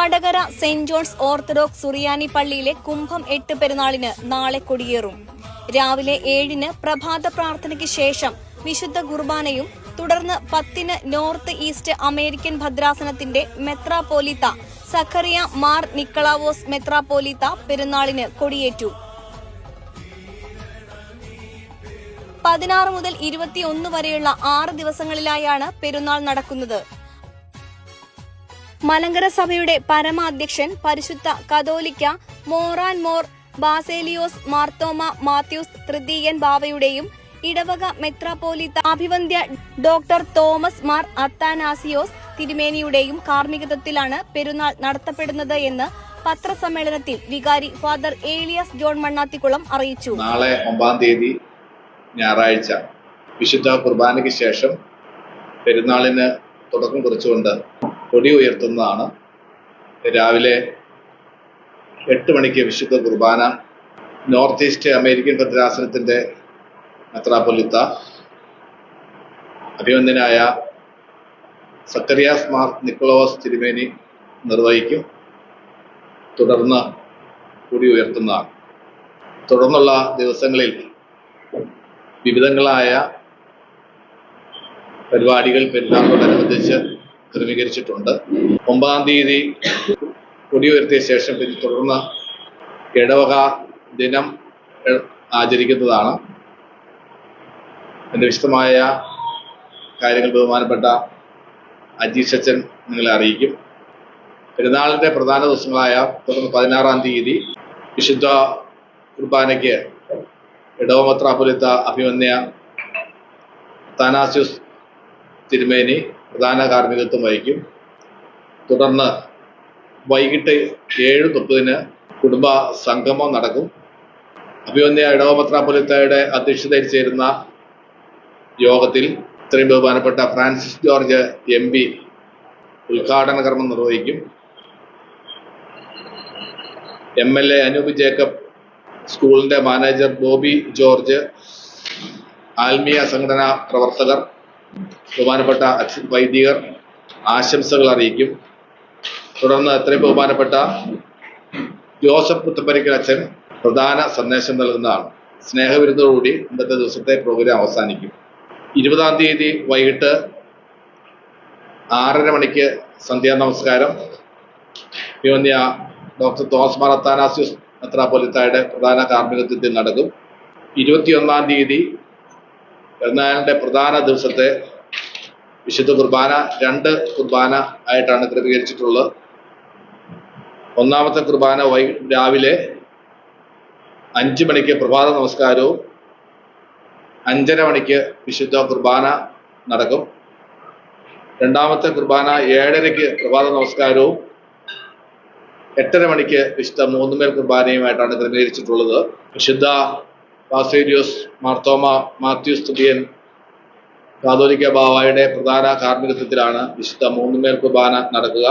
Vadakara saint John's Orthodox സുറിയാനി പള്ളിയിലെ കുംഭം എട്ട് പെരുന്നാളിന് നാളെ കൊടിയേറും. രാവിലെ ഏഴിന് പ്രഭാത പ്രാർത്ഥനയ്ക്ക് ശേഷം വിശുദ്ധ കുർബാനയും തുടർന്ന് പത്തിന് നോർത്ത് ഈസ്റ്റ് അമേരിക്കൻ ഭദ്രാസനത്തിന്റെ മെത്രാപോലിത്ത സഖറിയ മാർ നിക്കളാവോസ് മെത്രാപോലിത്ത പെരുന്നാളിന് കൊടിയേറ്റു. പതിനാറ് മുതൽ ഇരുപത്തിയൊന്ന് വരെയുള്ള ആറ് ദിവസങ്ങളിലായാണ് പെരുന്നാൾ നടക്കുന്നത്. മലങ്കര സഭയുടെ പരമാധ്യക്ഷൻ പരിശുദ്ധ കതോലിക്ക മോറാൻ മോർ ബാസേലിയോസ് മാർത്തോമ മാത്യൂസ് തൃതീയൻ ബാവയുടെയും ഇടവക മെത്രാപോലിത്ത അഭിവന്ധ്യ ഡോക്ടർ തോമസ് മാർ അത്താനാസിയോസ് തിരുമേനിയുടെയും കാർമ്മികത്വത്തിലാണ് പെരുന്നാൾ നടത്തപ്പെടുന്നത് എന്ന് പത്രസമ്മേളനത്തിൽ വികാരി ഫാദർ ഏലിയസ് ജോൺ മണ്ണാത്തിക്കുളം അറിയിച്ചു. നാളെ ഒമ്പതാം തീയതി ഞായറാഴ്ച വിശുദ്ധ കുർബാനയ്ക്ക് ശേഷം പെരുന്നാളിന് തുടക്കം കുറിച്ചുകൊണ്ട് കൊടി ഉയർത്തുന്നതാണ്. രാവിലെ എട്ട് മണിക്ക് വിശുദ്ധ കുർബാന നോർത്ത് ഈസ്റ്റ് അമേരിക്കൻ ഭദ്രാസനത്തിന്റെ മെത്രാപ്പൊലിത്ത അഭിനന്ദനായ സക്കറിയാസ് മാർ നിക്കോളോസ് തിരുമേനി നിർവഹിക്കും. തുടർന്ന് കൂടി ഉയർത്തുന്നതാണ്. തുടർന്നുള്ള ദിവസങ്ങളിൽ വിവിധങ്ങളായ പരിപാടികൾ പെരുന്നാളിനോടനുബന്ധിച്ച് ക്രമീകരിച്ചിട്ടുണ്ട് ഒമ്പതാം തീയതി കൊടി ഉയർത്തിയ ശേഷം പിന്നെ തുടർന്ന് ഇടവക ദിനം ആചരിക്കുന്നതാണ്. എന്റെ വിശദമായ കാര്യങ്ങൾ ബഹുമാനപ്പെട്ട അജീഷ് അച്ഛൻ നിങ്ങളെ അറിയിക്കും. പെരുന്നാളിന്റെ പ്രധാന ദിവസങ്ങളായ തുടർന്ന് പതിനാറാം തീയതി വിശുദ്ധ കുർബാനയ്ക്ക് ഇടവമത്രാപുരത്ത അഭിമന്യ താനാസ്യൂസ് തിരുമേനി പ്രധാന കാർമ്മികത്വം വഹിക്കും. തുടർന്ന് വൈകിട്ട് ഏഴ് മുപ്പതിന് കുടുംബ സംഗമം നടക്കും. അഭിമന്യ ഇടവമത്രാപുരത്തയുടെ അധ്യക്ഷതയിൽ ചേരുന്ന യോഗത്തിൽ ഇത്രയും ബഹുമാനപ്പെട്ട ഫ്രാൻസിസ് ജോർജ് എം പി ഉദ്ഘാടന കർമ്മം നിർവഹിക്കും. M L A Anoop Jacob സ്കൂളിന്റെ മാനേജർ ബോബി ജോർജ് ആത്മീയ സംഘടനാ പ്രവർത്തകർ ബഹുമാനപ്പെട്ട വൈദികർ ആശംസകൾ അറിയിക്കും. തുടർന്ന് അത്രയും ബഹുമാനപ്പെട്ട ജോസഫ് പുത്തപ്പരിക്കൽ അച്ഛൻ പ്രധാന സന്ദേശം നൽകുന്നതാണ്. സ്നേഹവിരുദ്ധോടുകൂടി ഇന്നത്തെ ദിവസത്തെ പ്രോഗ്രാം അവസാനിക്കും. ഇരുപതാം തീയതി വൈകിട്ട് ആറര മണിക്ക് സന്ധ്യാ നമസ്കാരം. യോന്യ ഡോക്ടർ തോമസ് മാർ അത്താനാസ്യൂസ് മെത്രാപ്പൊലിത്തായുടെ പ്രധാന കാർമ്മികത്വത്തിൽ നടക്കും. ഇരുപത്തിയൊന്നാം തീയതി പെരുന്നാളിന്റെ പ്രധാന ദിവസത്തെ വിശുദ്ധ കുർബാന രണ്ട് കുർബാന ആയിട്ടാണ് ക്രമീകരിച്ചിട്ടുള്ളത്. ഒന്നാമത്തെ കുർബാന വൈ രാവിലെ അഞ്ച് മണിക്ക് പ്രഭാത നമസ്കാരവും അഞ്ചര മണിക്ക് വിശുദ്ധ കുർബാന നടക്കും. രണ്ടാമത്തെ കുർബാന ഏഴരയ്ക്ക് പ്രഭാത നമസ്കാരവും എട്ടര മണിക്ക് വിശുദ്ധ മൂന്നുമേൽ കുർബാനയുമായിട്ടാണ് ക്രമീകരിച്ചിട്ടുള്ളത്. വിശുദ്ധ വാസേരിയോസ് മാർത്തോമ മാത്യൂസ് സ്തുതിയൻ കാതോലിക്ക ബാവായുടെ പ്രധാന കാർമ്മികത്വത്തിലാണ് വിശുദ്ധ മൂന്നുമേൽ കുർബാന നടക്കുക.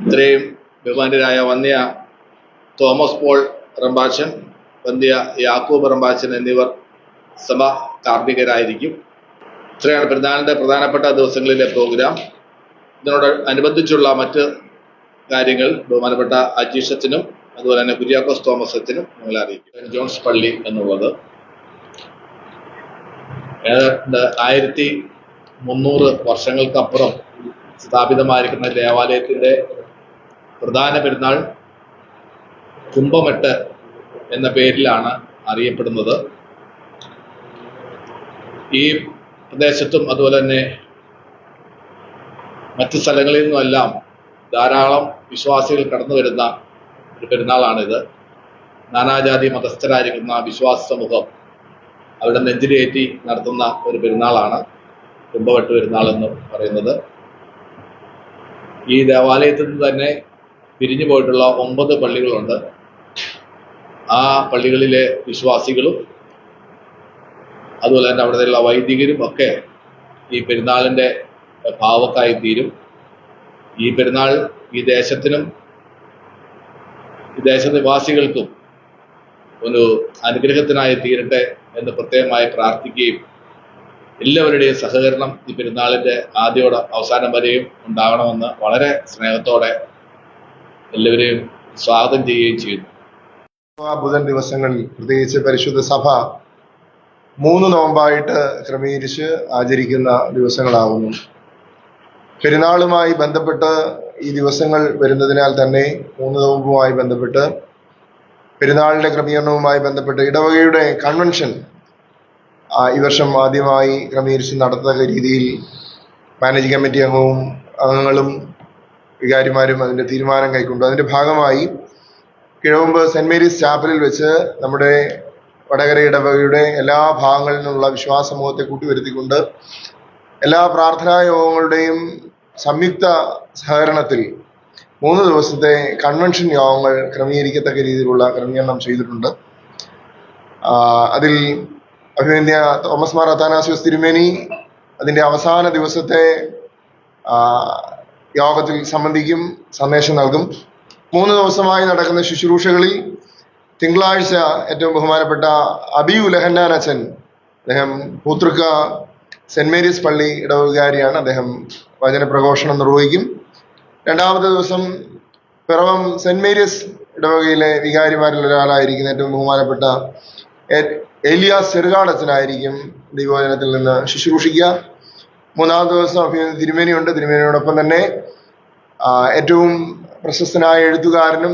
ഇത്രയും ബഹുമാന്യരായ വന്യ തോമസ് പോൾ റമ്പാച്ചൻ വന്യ യാക്കൂബ് റമ്പാച്ചൻ എന്നിവർ സഭ കാർമ്മികരായിരിക്കും. ഇത്രയാണ് പെരുന്നാളിന്റെ പ്രധാനപ്പെട്ട ദിവസങ്ങളിലെ പ്രോഗ്രാം. ഇതിനോട് അനുബന്ധിച്ചുള്ള മറ്റ് കാര്യങ്ങൾ ബഹുമാനപ്പെട്ട അജീഷ് അച്ഛനും അതുപോലെ തന്നെ കുര്യാക്കോസ് തോമസ് അച്ഛനും നിങ്ങളെ അറിയിക്കും. ജോൺസ് പള്ളി എന്നുള്ളത്. ഏതാണ്ട് ആയിരത്തി മുന്നൂറ് വർഷങ്ങൾക്കപ്പുറം സ്ഥാപിതമായിരിക്കുന്ന ദേവാലയത്തിന്റെ പ്രധാന പെരുന്നാൾ കുംഭമെട്ട് എന്ന പേരിലാണ് അറിയപ്പെടുന്നത്. ഈ പ്രദേശത്തും അതുപോലെ തന്നെ മറ്റു സ്ഥലങ്ങളിൽ നിന്നുമെല്ലാം ധാരാളം വിശ്വാസികൾ കടന്നു വരുന്ന ഒരു പെരുന്നാളാണിത്. നാനാജാതി മതസ്ഥരായിരിക്കുന്ന വിശ്വാസ സമൂഹം അവരുടെ നെഞ്ചിലേറ്റി നടത്തുന്ന ഒരു പെരുന്നാളാണ് കുംഭവെട്ട് പെരുന്നാൾ എന്ന് പറയുന്നത്. ഈ ദേവാലയത്തിൽ നിന്ന് തന്നെ പിരിഞ്ഞു പോയിട്ടുള്ള ഒമ്പത് പള്ളികളുണ്ട്. ആ പള്ളികളിലെ വിശ്വാസികളും അതുപോലെ തന്നെ അവിടെയുള്ള വൈദികരും ഒക്കെ ഈ പെരുന്നാളിന്റെ ഭാവക്കായി തീരും. ഈ പെരുന്നാൾ ഈ ദേശത്തിനും ദേശനിവാസികൾക്കും ഒരു അനുഗ്രഹത്തിനായി തീരട്ടെ എന്ന് പ്രത്യേകമായി പ്രാർത്ഥിക്കുകയും എല്ലാവരുടെയും സഹകരണം ഈ പെരുന്നാളിന്റെ ആദ്യോടെ അവസാനം വരെയും ഉണ്ടാകണമെന്ന് വളരെ സ്നേഹത്തോടെ എല്ലാവരെയും സ്വാഗതം ചെയ്യുകയും ചെയ്യുന്നു. ബുധൻ ദിവസങ്ങളിൽ പ്രത്യേകിച്ച് പരിശുദ്ധ സഭ മൂന്ന് നോമ്പായിട്ട് ക്രമീകരിച്ച് ആചരിക്കുന്ന ദിവസങ്ങളാവുന്നു. പെരുന്നാളുമായി ബന്ധപ്പെട്ട് ഈ ദിവസങ്ങൾ വരുന്നതിനാൽ തന്നെ മൂന്ന് നോമ്പുമായി ബന്ധപ്പെട്ട് പെരുന്നാളിന്റെ ക്രമീകരണവുമായി ബന്ധപ്പെട്ട് ഇടവകയുടെ കൺവെൻഷൻ ഈ വർഷം ആദ്യമായി ക്രമീകരിച്ച് നടത്തുന്ന രീതിയിൽ മാനേജിംഗ് കമ്മിറ്റി അംഗവും അംഗങ്ങളും വികാരിമാരും അതിന്റെ തീരുമാനം കൈക്കൊണ്ടു. അതിന്റെ ഭാഗമായി കിഴവുമ്പ് സെന്റ് മേരീസ് ചാപ്പലിൽ വെച്ച് നമ്മുടെ വടകര ഇടവകയുടെ എല്ലാ ഭാഗങ്ങളിൽ നിന്നുള്ള വിശ്വാസ സമൂഹത്തെ കൂട്ടിവരുത്തിക്കൊണ്ട് എല്ലാ പ്രാർത്ഥനാ യോഗങ്ങളുടെയും സംയുക്ത സഹകരണത്തിൽ മൂന്ന് ദിവസത്തെ കൺവെൻഷൻ യോഗങ്ങൾ ക്രമീകരിക്കത്തക്ക രീതിയിലുള്ള ക്രമീകരണം ചെയ്തിട്ടുണ്ട്. അതിൽ അഭിനന്ദ്യ തോമസ് മാർ അത്താനാസിയോസ് തിരുമേനി അതിന്റെ അവസാന ദിവസത്തെ യോഗത്തിൽ സംബന്ധിക്കും സന്ദേശം നൽകും. മൂന്ന് ദിവസമായി നടക്കുന്ന ശുശ്രൂഷകളിൽ തിങ്കളാഴ്ച ഏറ്റവും ബഹുമാനപ്പെട്ട അബി ഉലഹന്നാൻ അച്ഛൻ അദ്ദേഹം പൂത്തൃക്ക സെന്റ് മേരീസ് പള്ളി ഇടവുകാരിയാണ് അദ്ദേഹം വചന പ്രഘോഷണം നിർവഹിക്കും. രണ്ടാമത്തെ ദിവസം പിറവം സെന്റ് മേരീസ് ഇടവകയിലെ വികാരിമാരിൽ ഒരാളായിരിക്കുന്ന ഏറ്റവും ബഹുമാനപ്പെട്ട ഏലിയാസ് ചെറുകാടച്ചനായിരിക്കും ദൈവവചനത്തിൽ നിന്ന് ശുശ്രൂഷിക്കുക. മൂന്നാമത്തെ ദിവസം അഭിനന്ദ തിരുമേനിയുണ്ട്. തിരുമേനിയോടൊപ്പം തന്നെ ഏറ്റവും പ്രശസ്തനായ എഴുത്തുകാരനും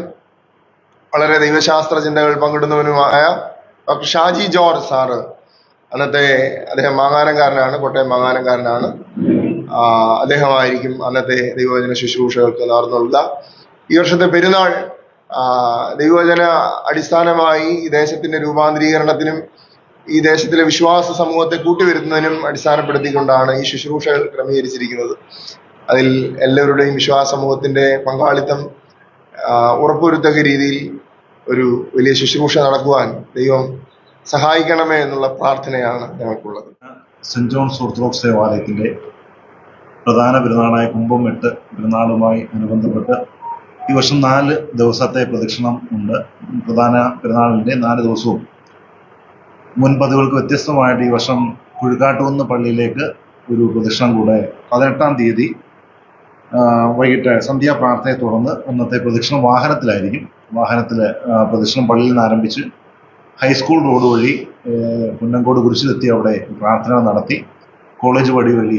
വളരെ ദൈവശാസ്ത്ര ചിന്തകൾ പങ്കിടുന്നവനുമായ ഡോക്ടർ ഷാജി ജോർജ് സാറ് അന്നത്തെ അദ്ദേഹം മാങ്ങാനംകാരനാണ് കോട്ടയം മാങ്ങാനംകാരനാണ് അദ്ദേഹമായിരിക്കും അന്നത്തെ ദൈവവചന ശുശ്രൂഷകൾക്ക് നടന്നുള്ള ഈ വർഷത്തെ പെരുന്നാൾ ദൈവവചന അടിസ്ഥാനമായി ഈ ദേശത്തിന്റെ രൂപാന്തരീകരണത്തിനും ഈ ദേശത്തിലെ വിശ്വാസ സമൂഹത്തെ കൂട്ടിവരുത്തുന്നതിനും അടിസ്ഥാനപ്പെടുത്തിക്കൊണ്ടാണ് ഈ ശുശ്രൂഷകൾ ക്രമീകരിച്ചിരിക്കുന്നത്. അതിൽ എല്ലാവരുടെയും വിശ്വാസ സമൂഹത്തിന്റെ പങ്കാളിത്തം ഉറപ്പുവരുത്തക്ക രീതിയിൽ ഒരു വലിയ ശുശ്രൂഷ നടക്കുവാൻ ദൈവം സഹായിക്കണമേ എന്നുള്ള പ്രാർത്ഥനയാണ് ഞങ്ങൾക്കുള്ളത്. സെന്റ് ജോൺസ് ഓർത്തഡോക്സ് ദേവാലയത്തിന്റെ പ്രധാന പെരുന്നാളായ കുംഭം എട്ട് പെരുന്നാളുമായി അനുബന്ധപ്പെട്ട് ഈ വർഷം നാല് ദിവസത്തെ പ്രദക്ഷിണം ഉണ്ട്. പ്രധാന പെരുന്നാളിന്റെ നാല് ദിവസവും. മുൻപതിവുകൾക്ക് വ്യത്യസ്തമായിട്ട് ഈ വർഷം കുഴിക്കാട്ടുകുന്ന് പള്ളിയിലേക്ക് ഒരു പ്രദക്ഷിണം കൂടെ പതിനെട്ടാം തീയതി വൈകിട്ട് സന്ധ്യാ പ്രാർത്ഥനയെ തുടർന്ന് അന്നത്തെ പ്രദക്ഷിണം വാഹനത്തിലായിരിക്കും. വാഹനത്തിൽ പ്രദക്ഷിണം പള്ളിയിൽ നിന്ന് ആരംഭിച്ച് ഹൈസ്കൂൾ റോഡ് വഴി കുന്നംകോട് കുരിശിലെത്തി അവിടെ പ്രാർത്ഥന നടത്തി. കോളേജ് വഴി വഴി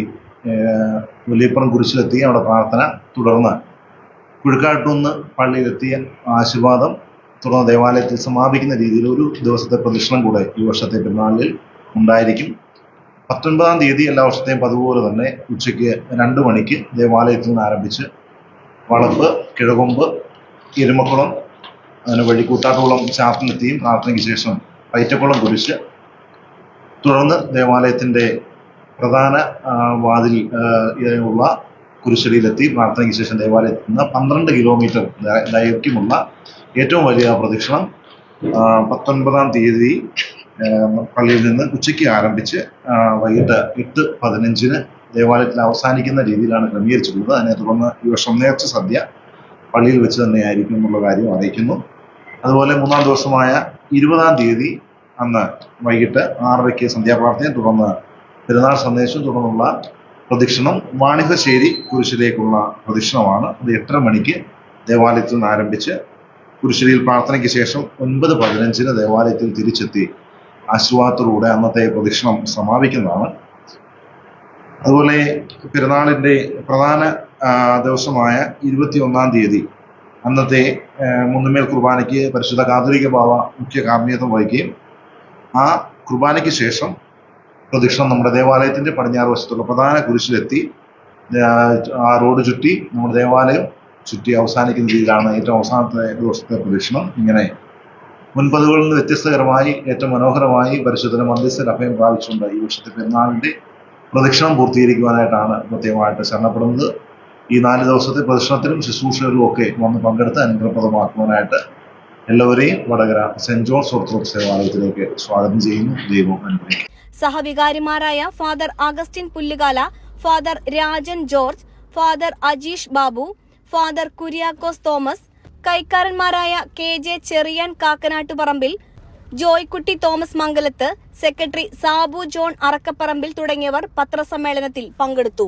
വലിയപ്പുറം കുരിശിലെത്തി അവിടെ പ്രാർത്ഥന തുടർന്ന് കുഴിക്കാട്ടുനിന്ന് പള്ളിയിലെത്തിയ ആശീർവാദം തുടർന്ന് ദേവാലയത്തിൽ സമാപിക്കുന്ന രീതിയിൽ ഒരു ദിവസത്തെ പ്രദക്ഷിണം കൂടെ ഈ വർഷത്തെ പെരുന്നാളിൽ ഉണ്ടായിരിക്കും. പത്തൊൻപതാം തീയതി എല്ലാ വർഷത്തെയും പതിവുപോലെ തന്നെ ഉച്ചയ്ക്ക് രണ്ട് മണിക്ക് ദേവാലയത്തിൽ നിന്ന് ആരംഭിച്ച് വളപ്പ് കിഴകൊമ്പ് എരുമക്കുളം അങ്ങനെ വഴി ചാപ്പിലെത്തിയും പ്രാർത്ഥനയ്ക്ക് ശേഷം പൈറ്റക്കുളം കുരിശ് തുടർന്ന് ദേവാലയത്തിന്റെ പ്രധാന വാതിൽ ഉള്ള കുരിശടിയിലെത്തി പ്രാർത്ഥനയ്ക്ക് ശേഷം ദേവാലയത്തിൽ നിന്ന് പന്ത്രണ്ട് കിലോമീറ്റർ ദൈർഘ്യമുള്ള ഏറ്റവും വലിയ പ്രദക്ഷിണം പത്തൊൻപതാം തീയതി പള്ളിയിൽ നിന്ന് ഉച്ചയ്ക്ക് ആരംഭിച്ച് വൈകിട്ട് എട്ട് പതിനഞ്ചിന് ദേവാലയത്തിൽ അവസാനിക്കുന്ന രീതിയിലാണ് ക്രമീകരിച്ചിട്ടുള്ളത്. അതിനെ തുടർന്ന് ഈ വർഷം നേർച്ച സദ്യ പള്ളിയിൽ വെച്ച് തന്നെയായിരിക്കും എന്നുള്ള കാര്യം അറിയിക്കുന്നു. അതുപോലെ മൂന്നാം ദിവസമായ ഇരുപതാം തീയതി അന്ന് വൈകിട്ട് ആറരയ്ക്ക് സന്ധ്യാപ്രാർത്ഥനയും തുടർന്ന് പെരുന്നാൾ സന്ദേശവും തുടർന്നുള്ള പ്രദക്ഷിണം വാണിഭശ്ശേരി കുരിശിലേക്കുള്ള പ്രദക്ഷിണമാണ്. അത് എട്ടര മണിക്ക് ദേവാലയത്തിൽ നിന്ന് ആരംഭിച്ച് കുരിശിലിയിൽ പ്രാർത്ഥനയ്ക്ക് ശേഷം ഒൻപത് പതിനഞ്ചിന് ദേവാലയത്തിൽ തിരിച്ചെത്തി ആശീർവാദത്തോടുകൂടെ അന്നത്തെ പ്രദക്ഷിണം സമാപിക്കുന്നതാണ്. അതുപോലെ പെരുന്നാളിന്റെ പ്രധാന ദിവസമായ ഇരുപത്തി ഒന്നാം തീയതി അന്നത്തെ മുന്നമേൽ കുർബാനയ്ക്ക് പരിശുദ്ധ കാതോലിക ബാവ മുഖ്യ കാർമ്മികത്വം വഹിക്കുകയും ആ കുർബാനയ്ക്ക് ശേഷം പ്രദക്ഷിണം നമ്മുടെ ദേവാലയത്തിന്റെ പടിഞ്ഞാറ് വശത്തുള്ള പ്രധാന കുരിശിലെത്തി ആ, റോഡ് ചുറ്റി നമ്മുടെ ദേവാലയം ചുറ്റി അവസാനിക്കുന്ന രീതിയിലാണ് ഏറ്റവും അവസാനത്തെ ദിവസത്തെ പ്രദക്ഷിണം ഇങ്ങനെ മുൻപതുകളിൽ നിന്ന് വ്യത്യസ്തകരമായി ഏറ്റവും മനോഹരമായി പരിശുദ്ധന മധ്യസ്ഥ അഭയം പ്രാപിച്ചുകൊണ്ട് ഈ വർഷത്തെ പെരുന്നാളിന്റെ പ്രദക്ഷിണം പൂർത്തീകരിക്കുവാനായിട്ടാണ് പ്രത്യേകമായിട്ട് ശരണപ്പെടുന്നത്. ഈ നാല് ദിവസത്തെ പ്രദർശനത്തിലും ശുശ്രൂഷകളിലും ഒക്കെ വന്ന് പങ്കെടുത്ത് അനുഗ്രഹപ്രദമാക്കുവാനായിട്ട് എല്ലാവരെയും വടകര സെന്റ് ജോൺസ് ഓർത്തഡോക്സ് ദേവാലയത്തിലേക്ക് സ്വാഗതം ചെയ്യുന്നു. ദൈവം അനുഗ്രഹിക്കും സഹവികാരിമാരായ father Augustine Pullukala father Rajan George father Ajeesh Babu father Kuriakose Thomas കൈക്കാരന്മാരായ K J Cherian Kakkanattuparambil Joykutty Thomas Mangalath secretary Sabu John Arakkaparambil തുടങ്ങിയവർ പത്രസമ്മേളനത്തിൽ പങ്കെടുത്തു.